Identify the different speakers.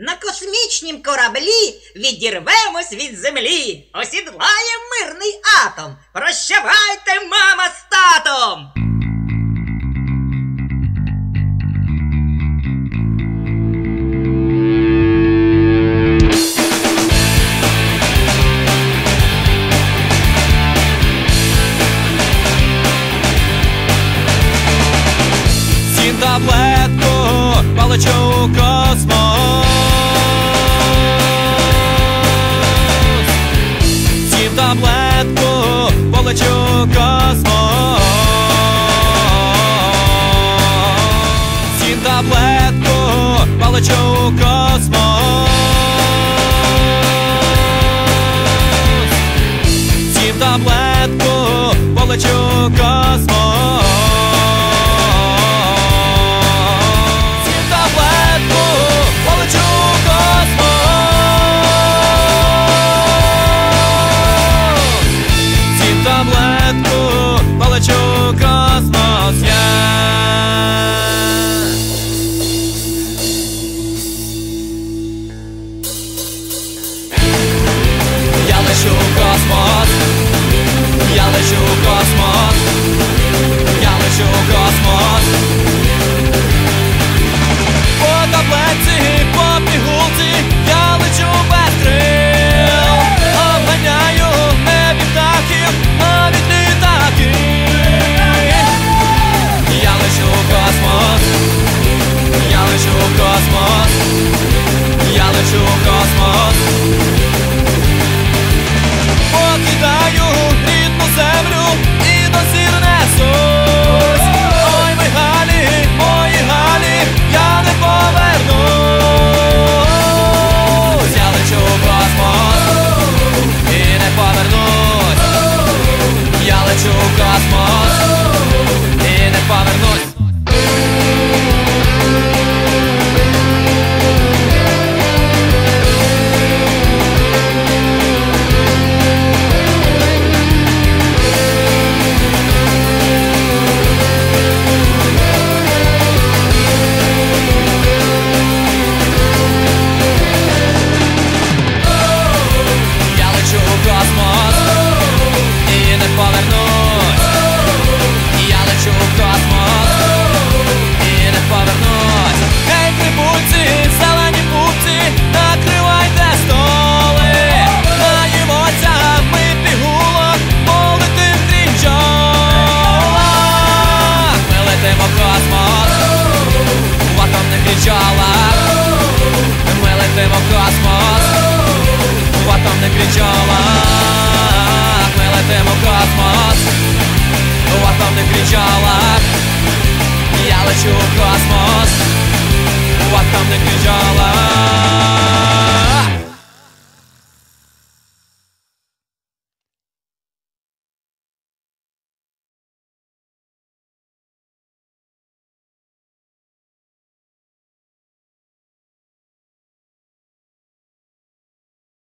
Speaker 1: На космічнім кораблі відірвемось від землі, осідлає мирний атом. Прощавайте, мама, з татом!
Speaker 2: Сім таблетку паличу космос таблетку, полечу космос. Сім таблетку, полечу космос. Сім таблетку, полечу космос. show. jogar as mãos космос. Ну, в атомных причалах Я лечу в космос ну, В атомных причалах